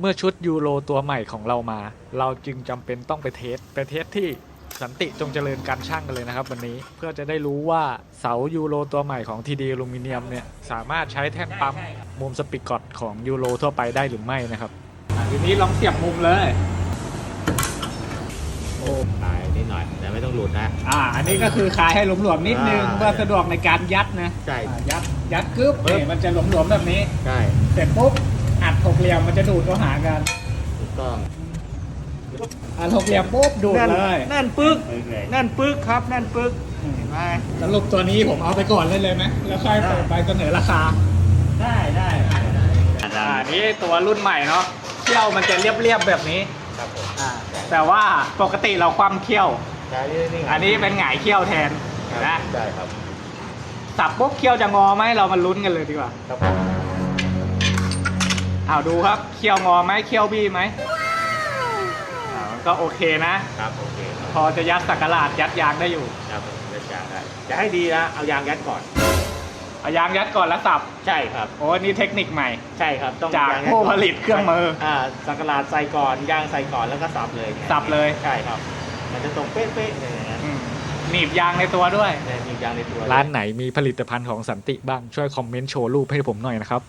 เมื่อชุดยูโรตัวใหม่ของเรามา เราจึงจำเป็นต้องไปเทสไปเทสที่สันติจงเจริญการช่างกันเลยนะครับ วันนี้เพื่อจะได้รู้ว่าเสายูโรตัวใหม่ของทีดีอลูมิเนียมเนี่ยสามารถใช้แท่นปั๊มมุมสปิกอตของยูโรทั่วไปได้หรือไม่นะครับทีนี้ลองเสียบมุมเลย โอ้ตายนิดหน่อยแต่ไม่ต้องหลุดนะ อ่า อันนี้ก็คือคลายให้หลวมๆนิดนึงอ่า เพื่อสะดวกในการยัดนะใช่ อ่ายัดยัดกึ๊บปึ๊บนี่มันจะหลวมๆแบบนี้ ใช่ เสร็จปุ๊บอัด หกเหลี่ยมมันจะดูดเข้าหากันถูกต้องอัดหกเหลี่ยมปุ๊บดูดเลยแน่นปึ๊กปึ๊กเลยแน่นปึ๊กครับแน่นปึ๊กเห็นไหมสรุปตัวนี้ผมเอาไปก่อนเลยเลยไหมแล้วค่อยเปิดไปเสนอราคาได้ได้ได้ได้อ่านี่ตัวรุ่นใหม่เนาะเขี้ยวมันจะเรียบๆแบบนี้ครับผมอ่าแต่ว่าปกติเราคว่ำเขี้ยวใช่นี่อันนี้เป็นหงายเขี้ยวแทนครันะบใช่ครับสับปุ๊บเขี้ยวจะงอไหมเรามาลุ้นกันเลยดีกว่าครับ ผมอ้าวดูครับเขี้ยวงอไหมเขี้ยวบี้ไหมอ่ามันก็โอเคนะ ครับโอเคครับพอจะยัดสักการาดยัดยางได้อยู่ ครับผมยัดยางได้จะให้ดีนะเอายางยัดก่อน เอายางยัดก่อนแล้วสับ ใช่ครับ โอ้นี่เทคนิคใหม่ ใช่ครับต้องจากยงยัดผู้ก่นผลิตเครื่องมืออ่าสักกะลาดใส่ก่อนยางใส่ก่อนแล้วก็สับเลยสับเลย ใช่ครับ มันจะตรงเป๊ะๆเลยอย่างนั้นอืมหนีบยางในตัวด้วย เนี่ยมียางในตัวร้านไหนมีผลิตภัณฑ์ของสันติบ้างช่วยคอมเมนต์โชว์รูปให้ผมหน่อยนะครับ